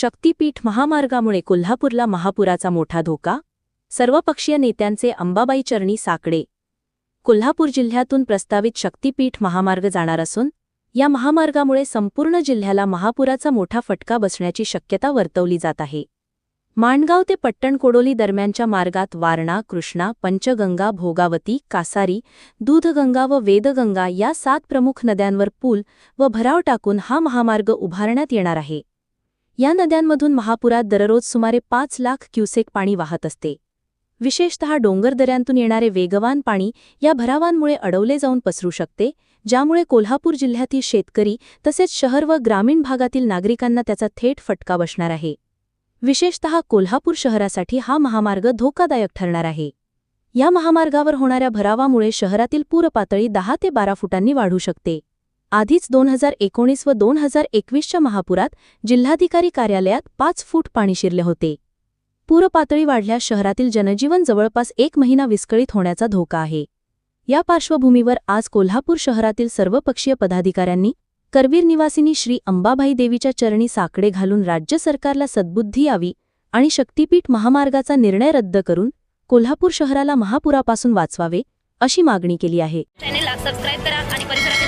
शक्तीपीठ महामार्गामुळे कोल्हापूरला महापुराचा मोठा धोका? सर्वपक्षीय नेत्यांचे अंबाबाई चरणी साकडे. कोल्हापूर जिल्ह्यातून प्रस्तावित शक्तीपीठ महामार्ग जाणार असून या महामार्गामुळे संपूर्ण जिल्ह्याला महापुराचा मोठा फटका बसण्याची शक्यता वर्तवली जात आहे. माणगाव ते पट्टणकोडोली दरम्यानच्या मार्गात वारणा कृष्णा पंचगंगा भोगावती कासारी दूधगंगा व वेदगंगा या सात प्रमुख नद्यांवर पूल व भराव टाकून हा महामार्ग उभारण्यात येणार आहे. या नद्यांमधून महापुरात दररोज सुमारे पाच लाख क्युसेक पाणी वाहत असते. विशेषतः डोंगरदऱ्यांतून येणारे वेगवान पाणी या भरावांमुळे अडवले जाऊन पसरू शकते ज्यामुळे कोल्हापूर जिल्ह्यातील शेतकरी तसेच शहर व ग्रामीण भागातील नागरिकांना त्याचा थेट फटका बसणार आहे. विशेषतः कोल्हापूर शहरासाठी हा महामार्ग धोकादायक ठरणार आहे. या महामार्गावर होणाऱ्या भरावामुळे शहरातील पूरपातळी दहा ते बारा फुटांनी वाढू शकते. आधीच दोन हजार एकोणीस व दोन हजार एकवीसच्या महापुरात जिल्हाधिकारी कार्यालयात पाच फूट पाणी शिरले होते. पूरपातळी वाढल्यास शहरातील जनजीवन जवळपास एक महिना विस्कळीत होण्याचा धोका आहे. या पार्श्वभूमीवर आज कोल्हापूर शहरातील सर्वपक्षीय पदाधिकाऱ्यांनी करवीर निवासिनी श्री अंबाबाई देवीच्या चरणी साकडे घालून राज्य सरकारला सद्बुद्धी यावी आणि शक्तीपीठ महामार्गाचा निर्णय रद्द करून कोल्हापूर शहराला महापुरापासून वाचवावे अशी मागणी केली आहे. चॅनेलला सबस्क्राईब करा आणि परिसरातील